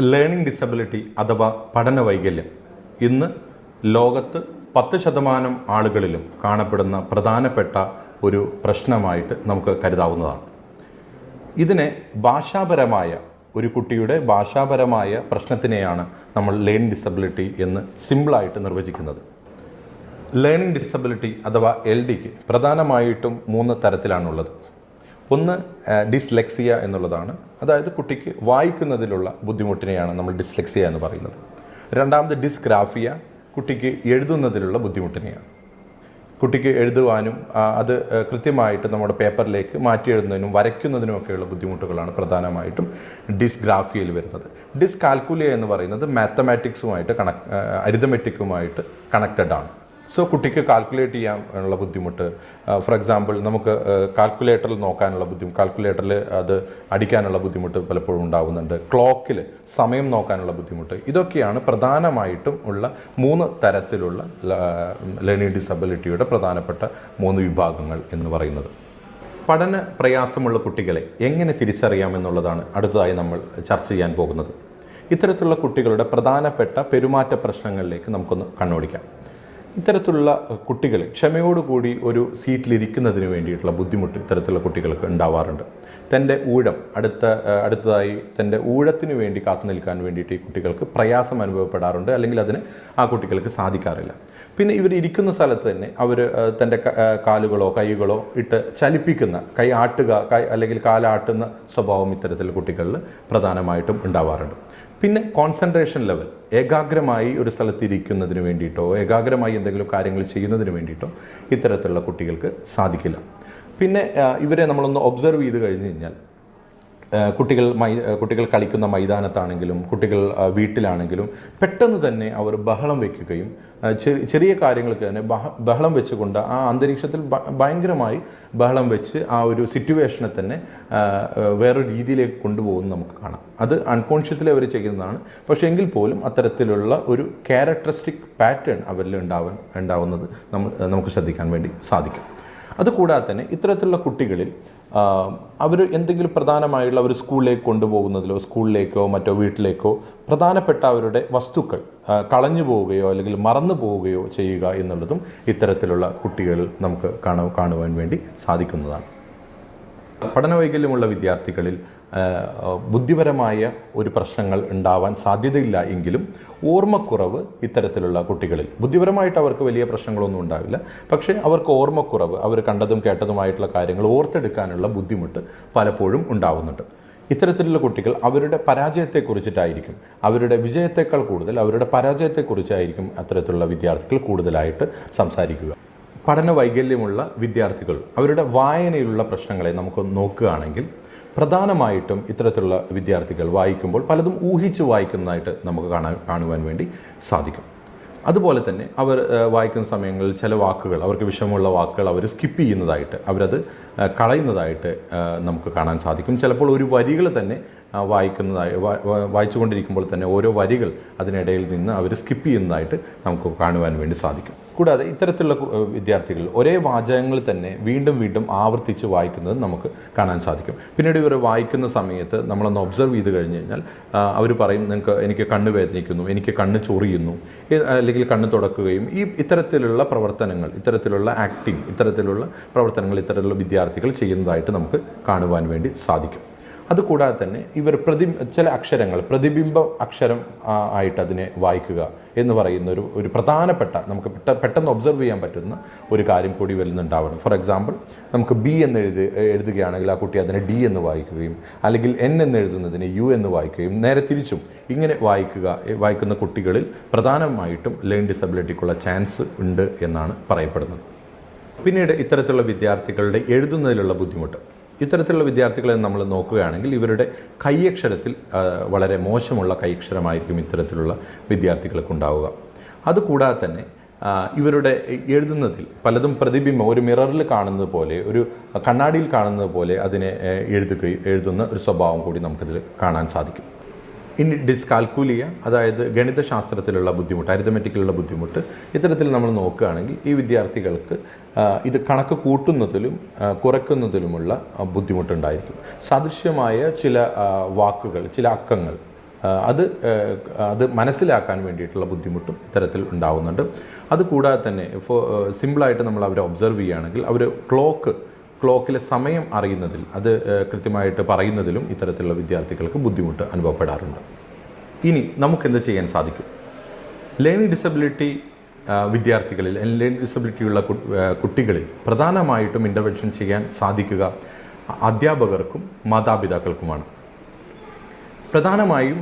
Learning disability അഥവാ പഠന വൈകല്യം. ഇന്ന് ലോകത്ത് പത്ത് ശതമാനം ആളുകളിലും കാണപ്പെടുന്ന പ്രധാനപ്പെട്ട ഒരു പ്രശ്നമായിട്ട് നമുക്ക് കരുതാവുന്നതാണ്. ഇതിനെ ഭാഷാപരമായ ഒരു കുട്ടിയുടെ ഭാഷാപരമായ പ്രശ്നത്തിനെയാണ് നമ്മൾ ലേണിംഗ് ഡിസബിലിറ്റി എന്ന് സിമ്പിളായിട്ട് നിർവചിക്കുന്നത്. ലേണിംഗ് ഡിസബിലിറ്റി അഥവാ എൽ ഡിക്ക് പ്രധാനമായിട്ടും മൂന്ന് തരത്തിലാണുള്ളത്. ഒന്ന് ഡിസ്ലെക്സിയ എന്നുള്ളതാണ്. അതായത് കുട്ടിക്ക് വായിക്കുന്നതിലുള്ള ബുദ്ധിമുട്ടിനെയാണ് നമ്മൾ ഡിസ്ലെക്സിയ എന്ന് പറയുന്നത്. രണ്ടാമത് ഡിസ്ഗ്രാഫിയ കുട്ടിക്ക് എഴുതുന്നതിലുള്ള ബുദ്ധിമുട്ടിനെയാണ്. കുട്ടിക്ക് എഴുതുവാനും അത് കൃത്യമായിട്ട് നമ്മുടെ പേപ്പറിലേക്ക് മാറ്റി എഴുതുന്നതിനും വരയ്ക്കുന്നതിനുമൊക്കെയുള്ള ബുദ്ധിമുട്ടുകളാണ് പ്രധാനമായിട്ടും ഡിസ്ഗ്രാഫിയയിൽ വരുന്നത്. ഡിസ്കാൽക്കുലിയ എന്ന് പറയുന്നത് മാത്തമാറ്റിക്സുമായിട്ട് കണക് അരിതമെറ്റിക്കുമായിട്ട് കണക്റ്റഡ് ആണ്. സോ കുട്ടിക്ക് കാൽക്കുലേറ്റ് ചെയ്യാനുള്ള ബുദ്ധിമുട്ട്. ഫോർ എക്സാമ്പിൾ നമുക്ക് കാൽക്കുലേറ്ററിൽ നോക്കാനുള്ള ബുദ്ധിമുട്ട് കാൽക്കുലേറ്ററിൽ അത് അടിക്കാനുള്ള ബുദ്ധിമുട്ട് പലപ്പോഴും ഉണ്ടാകുന്നുണ്ട് ക്ലോക്കിൽ സമയം നോക്കാനുള്ള ബുദ്ധിമുട്ട്. ഇതൊക്കെയാണ് പ്രധാനമായിട്ടും ഉള്ള മൂന്ന് തരത്തിലുള്ള ലേണിംഗ് ഡിസബിലിറ്റിയുടെ പ്രധാനപ്പെട്ട മൂന്ന് വിഭാഗങ്ങൾ എന്ന് പറയുന്നത്. പഠന പ്രയാസമുള്ള കുട്ടികളെ എങ്ങനെ തിരിച്ചറിയാമെന്നുള്ളതാണ് അടുത്തതായി നമ്മൾ ചർച്ച ചെയ്യാൻ പോകുന്നത്. ഇത്തരത്തിലുള്ള കുട്ടികളുടെ പ്രധാനപ്പെട്ട പെരുമാറ്റ പ്രശ്നങ്ങളിലേക്ക് നമുക്കൊന്ന് കണ്ണോടിക്കാം. ഇത്തരത്തിലുള്ള കുട്ടികൾ ക്ഷമയോടുകൂടി ഒരു സീറ്റിലിരിക്കുന്നതിന് വേണ്ടിയിട്ടുള്ള ബുദ്ധിമുട്ട് ഇത്തരത്തിലുള്ള കുട്ടികൾക്ക് ഉണ്ടാവാറുണ്ട്. തന്റെ ഊഴം അടുത്ത അടുത്തതായി തന്റെ ഊഴത്തിന് വേണ്ടി കാത്തു നിൽക്കാൻ വേണ്ടിയിട്ട് ഈ കുട്ടികൾക്ക് പ്രയാസം അനുഭവപ്പെടാറുണ്ട്. അല്ലെങ്കിൽ അതിന് ആ കുട്ടികൾക്ക് സാധിക്കാറില്ല. പിന്നെ ഇവർ ഇരിക്കുന്ന സ്ഥലത്ത് തന്നെ അവർ തന്റെ കാലുകളോ കൈകളോ ഇട്ട് ചലിപ്പിക്കുന്ന കൈ ആട്ടുക കൈ അല്ലെങ്കിൽ കാലാട്ടുന്ന സ്വഭാവം ഇത്തരത്തിലുള്ള കുട്ടികളിൽ പ്രധാനമായിട്ടും ഉണ്ടാവാറുണ്ട്. പിന്നെ കോൺസെൻട്രേഷൻ ലെവൽ ഏകാഗ്രമായി ഒരു സ്ഥലത്ത് ഇരിക്കുന്നതിന് വേണ്ടിയിട്ടോ ഏകാഗ്രമായി എന്തെങ്കിലും കാര്യങ്ങൾ ചെയ്യുന്നതിന് വേണ്ടിയിട്ടോ ഇത്തരത്തിലുള്ള കുട്ടികൾക്ക് സാധിക്കില്ല. പിന്നെ ഇവരെ നമ്മളൊന്ന് ഒബ്സർവ് ചെയ്ത് കഴിഞ്ഞ് കഴിഞ്ഞാൽ കുട്ടികൾ മൈ കുട്ടികൾ കളിക്കുന്ന മൈതാനത്താണെങ്കിലും കുട്ടികൾ വീട്ടിലാണെങ്കിലും പെട്ടെന്ന് തന്നെ അവർ ബഹളം വയ്ക്കുകയും ചെറിയ കാര്യങ്ങൾക്ക് തന്നെ ബഹ- ബഹളം വെച്ചുകൊണ്ട് ആ അന്തരീക്ഷത്തിൽ ഭയങ്കരമായി ബഹളം വെച്ച് ആ ഒരു സിറ്റുവേഷനെ തന്നെ വേറൊരു രീതിയിലേക്ക് കൊണ്ടുപോകുന്നത് നമുക്ക് കാണാം. അത് അൺകോൺഷ്യസ്ലി അവർ ചെയ്യുന്നതാണ്. പക്ഷേ എങ്കിൽ പോലും അത്തരത്തിലുള്ള ഒരു ക്യാരക്ടറിസ്റ്റിക് പാറ്റേൺ അവരിൽ ഉണ്ടാവാൻ ഉണ്ടാവുന്നത് നമ്മൾ നമുക്ക് ശ്രദ്ധിക്കാൻ വേണ്ടി സാധിക്കും. അതുകൂടാതെ തന്നെ ഇത്തരത്തിലുള്ള കുട്ടികളിൽ അവർ എന്തെങ്കിലും പ്രധാനമായുള്ള ഒരു സ്കൂളിലേക്ക് കൊണ്ടുപോകുന്നതിലോ സ്കൂളിലേക്കോ മറ്റോ വീട്ടിലേക്കോ പ്രധാനപ്പെട്ട അവരുടെ വസ്തുക്കൾ കളഞ്ഞു പോവുകയോ അല്ലെങ്കിൽ മറന്നു പോവുകയോ ചെയ്യുക എന്നുള്ളതും ഇത്തരത്തിലുള്ള കുട്ടികളിൽ നമുക്ക് കാണു കാണുവാൻ വേണ്ടി സാധിക്കുന്നതാണ്. പഠന വൈകല്യമുള്ള വിദ്യാർത്ഥികളിൽ ബുദ്ധിപരമായ ഒരു പ്രശ്നങ്ങൾ ഉണ്ടാവാൻ സാധ്യതയില്ല എങ്കിലും ഓർമ്മക്കുറവ് ഇത്തരത്തിലുള്ള കുട്ടികളിൽ. ബുദ്ധിപരമായിട്ട് അവർക്ക് വലിയ പ്രശ്നങ്ങളൊന്നും ഉണ്ടാവില്ല. പക്ഷേ അവർക്ക് ഓർമ്മക്കുറവ് അവർ കണ്ടതും കേട്ടതുമായിട്ടുള്ള കാര്യങ്ങൾ ഓർത്തെടുക്കാനുള്ള ബുദ്ധിമുട്ട് പലപ്പോഴും ഉണ്ടാവുന്നുണ്ട്. ഇത്തരത്തിലുള്ള കുട്ടികൾ അവരുടെ പരാജയത്തെക്കുറിച്ചിട്ടായിരിക്കും അവരുടെ വിജയത്തേക്കാൾ കൂടുതൽ അവരുടെ പരാജയത്തെക്കുറിച്ചായിരിക്കും അത്തരത്തിലുള്ള വിദ്യാർത്ഥികൾ കൂടുതലായിട്ട് സംസാരിക്കുക. പഠന വൈകല്യമുള്ള വിദ്യാർത്ഥികൾ അവരുടെ വായനയിലുള്ള പ്രശ്നങ്ങളെ നമുക്ക് നോക്കുകയാണെങ്കിൽ പ്രധാനമായിട്ടും ഇത്തരത്തിലുള്ള വിദ്യാർത്ഥികൾ വായിക്കുമ്പോൾ പലതും ഊഹിച്ച് വായിക്കുന്നതായിട്ട് നമുക്ക് കാണാൻ കാണുവാൻ വേണ്ടി സാധിക്കും. അതുപോലെ തന്നെ അവർ വായിക്കുന്ന സമയങ്ങളിൽ ചില വാക്കുകൾ അവർക്ക് വിഷമമുള്ള വാക്കുകൾ അവർ സ്കിപ്പ് ചെയ്യുന്നതായിട്ട് അവരത് കളയുന്നതായിട്ട് നമുക്ക് കാണാൻ സാധിക്കും. ചിലപ്പോൾ ഒരു വരികൾ തന്നെ വായിക്കുന്നതായി വായിച്ചുകൊണ്ടിരിക്കുമ്പോൾ തന്നെ ഓരോ വരികൾ അതിനിടയിൽ നിന്ന് അവർ സ്കിപ്പ് ചെയ്യുന്നതായിട്ട് നമുക്ക് കാണുവാൻ വേണ്ടി സാധിക്കും. കൂടാതെ ഇത്തരത്തിലുള്ള വിദ്യാർത്ഥികൾ ഒരേ വാചകങ്ങൾ തന്നെ വീണ്ടും വീണ്ടും ആവർത്തിച്ച് വായിക്കുന്നത് നമുക്ക് കാണാൻ സാധിക്കും. പിന്നീട് ഇവർ വായിക്കുന്ന സമയത്ത് നമ്മളൊന്ന് ഒബ്സർവ് ചെയ്ത് കഴിഞ്ഞ് കഴിഞ്ഞാൽ അവർ പറയും നിങ്ങൾക്ക് എനിക്ക് കണ്ണ് വേദനിക്കുന്നു എനിക്ക് കണ്ണ് ചൊറിയുന്നു അല്ലെങ്കിൽ കണ്ണ് തുടക്കുകയും ഈ ഇത്തരത്തിലുള്ള പ്രവർത്തനങ്ങൾ ഇത്തരത്തിലുള്ള ആക്ടിങ് ഇത്തരത്തിലുള്ള പ്രവർത്തനങ്ങൾ ഇത്തരത്തിലുള്ള വിദ്യാർത്ഥികൾ ചെയ്യുന്നതായിട്ട് നമുക്ക് കാണുവാൻ വേണ്ടി സാധിക്കും. അതുകൂടാതെ തന്നെ ഇവർ പ്രതി ചില അക്ഷരങ്ങൾ പ്രതിബിംബ അക്ഷരം ആയിട്ട് അതിനെ വായിക്കുക എന്ന് പറയുന്ന ഒരു ഒരു പ്രധാനപ്പെട്ട നമുക്ക് പെട്ടെന്ന് ഒബ്സർവ് ചെയ്യാൻ പറ്റുന്ന ഒരു കാര്യം കൂടി വരുന്നുണ്ടാവണം ഫോർ എക്സാമ്പിൾ നമുക്ക് ബി എന്ന് എഴുതി എഴുതുകയാണെങ്കിൽ ആ കുട്ടി അതിനെ ഡി എന്ന് വായിക്കുകയും അല്ലെങ്കിൽ എൻ എന്ന് എഴുതുന്നതിന് യു എന്ന് വായിക്കുകയും നേരെ തിരിച്ചും ഇങ്ങനെ വായിക്കുക വായിക്കുന്ന കുട്ടികളിൽ പ്രധാനമായിട്ടും ലേൺ ഡിസബിലിറ്റിക്കുള്ള ചാൻസ് ഉണ്ട് എന്നാണ് പറയപ്പെടുന്നത്. പിന്നീട് ഇത്തരത്തിലുള്ള വിദ്യാർത്ഥികളുടെ എഴുതുന്നതിലുള്ള ബുദ്ധിമുട്ട്. ഇത്തരത്തിലുള്ള വിദ്യാർത്ഥികളെ നമ്മൾ നോക്കുകയാണെങ്കിൽ ഇവരുടെ കൈയക്ഷരത്തിൽ വളരെ മോശമുള്ള കൈയക്ഷരമായിരിക്കും ഇത്തരത്തിലുള്ള വിദ്യാർത്ഥികൾക്ക് ഉണ്ടാവുക. അതുകൂടാതെ തന്നെ ഇവരുടെ എഴുതുന്നതിൽ പലതും പ്രതിബിംബം ഒരു മിററിൽ കാണുന്നത് പോലെ ഒരു കണ്ണാടിയിൽ കാണുന്നത് പോലെ അതിനെ എഴുതുകയും എഴുതുന്ന ഒരു സ്വഭാവം കൂടി നമുക്കിതിൽ കാണാൻ സാധിക്കും. ഇനി ഡിസ്കാൽക്കുലിയ അതായത് ഗണിതശാസ്ത്രത്തിലുള്ള ബുദ്ധിമുട്ട് അരിതമെറ്റിക്കിലുള്ള ബുദ്ധിമുട്ട് ഇത്തരത്തിൽ നമ്മൾ നോക്കുകയാണെങ്കിൽ ഈ വിദ്യാർത്ഥികൾക്ക് ഇത് കണക്ക് കൂട്ടുന്നതിലും കുറയ്ക്കുന്നതിലുമുള്ള ബുദ്ധിമുട്ടുണ്ടായിരിക്കും. സദൃശ്യമായ ചില വാക്കുകൾ ചില അക്കങ്ങൾ അത് അത് മനസ്സിലാക്കാൻ വേണ്ടിയിട്ടുള്ള ബുദ്ധിമുട്ടും ഇത്തരത്തിൽ ഉണ്ടാവുന്നുണ്ട്. അതുകൂടാതെ തന്നെ ഇപ്പോൾ സിമ്പിളായിട്ട് നമ്മൾ അവരെ ഒബ്സർവ് ചെയ്യുകയാണെങ്കിൽ അവർ ക്ലോക്ക് ക്ലോക്കിലെ സമയം അറിയുന്നതിൽ അത് കൃത്യമായിട്ട് പറയുന്നതിലും ഇത്തരത്തിലുള്ള വിദ്യാർത്ഥികൾക്ക് ബുദ്ധിമുട്ട് അനുഭവപ്പെടാറുണ്ട്. ഇനി നമുക്കെന്ത് ചെയ്യാൻ സാധിക്കും? ലേണിംഗ് ഡിസബിലിറ്റി വിദ്യാർത്ഥികളിൽ ലേണിംഗ് ഡിസബിലിറ്റിയുള്ള കുട്ടികളിൽ പ്രധാനമായിട്ടും ഇന്റർവെൻഷൻ ചെയ്യാൻ സാധിക്കുക അധ്യാപകർക്കും മാതാപിതാക്കൾക്കുമാണ്. പ്രധാനമായും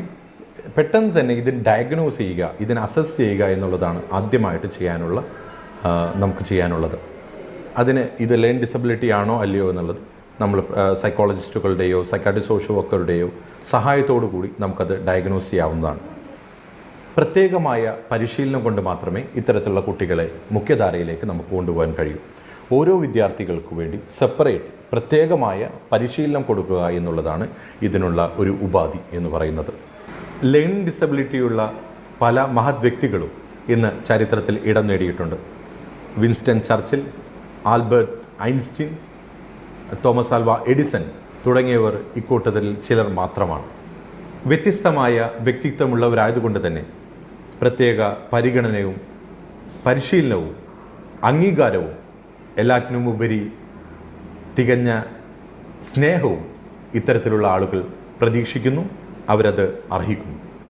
പെട്ടെന്ന് തന്നെ ഇതിന് ഡയഗ്നോസ് ചെയ്യുക ഇതിനെ അസസ് ചെയ്യുക എന്നുള്ളതാണ് ആദ്യമായിട്ട് ചെയ്യാനുള്ള നമുക്ക് ചെയ്യാനുള്ളത്. അതിന് ഇത് ലേൺ ഡിസബിലിറ്റി ആണോ അല്ലയോ എന്നുള്ളത് നമ്മൾ സൈക്കോളജിസ്റ്റുകളുടെയോ സൈക്കാട്രി സോഷ്യൽ വർക്കറുടെയോ സഹായത്തോടു കൂടി നമുക്കത് ഡയഗ്നോസ് ചെയ്യാവുന്നതാണ്. പ്രത്യേകമായ പരിശീലനം കൊണ്ട് മാത്രമേ ഇത്തരത്തിലുള്ള കുട്ടികളെ മുഖ്യധാരയിലേക്ക് നമുക്ക് കൊണ്ടുപോകാൻ കഴിയൂ. ഓരോ വിദ്യാർത്ഥികൾക്ക് വേണ്ടി സെപ്പറേറ്റ് പ്രത്യേകമായ പരിശീലനം കൊടുക്കുക എന്നുള്ളതാണ് ഇതിനുള്ള ഒരു ഉപാധി എന്ന് പറയുന്നത്. ലേണിംഗ് ഡിസബിലിറ്റിയുള്ള പല മഹത് വ്യക്തികളും ഇന്ന് ചരിത്രത്തിൽ ഇടം നേടിയിട്ടുണ്ട്. Winston Churchill Albert Einstein Thomas Alva Edison തുടങ്ങിയവർ ഇക്കൂട്ടത്തിൽ ചിലർ മാത്രമാണ്. വ്യത്യസ്തമായ വ്യക്തിത്വമുള്ളവരായതുകൊണ്ട് തന്നെ പ്രത്യേക പരിഗണനയും പരിശീലനവും അംഗീകാരവും എല്ലാറ്റിനും ഉപരി തികഞ്ഞ സ്നേഹവും ഇത്തരത്തിലുള്ള ആളുകൾ പ്രതീക്ഷിക്കുന്നു അവരത് അർഹിക്കുന്നു.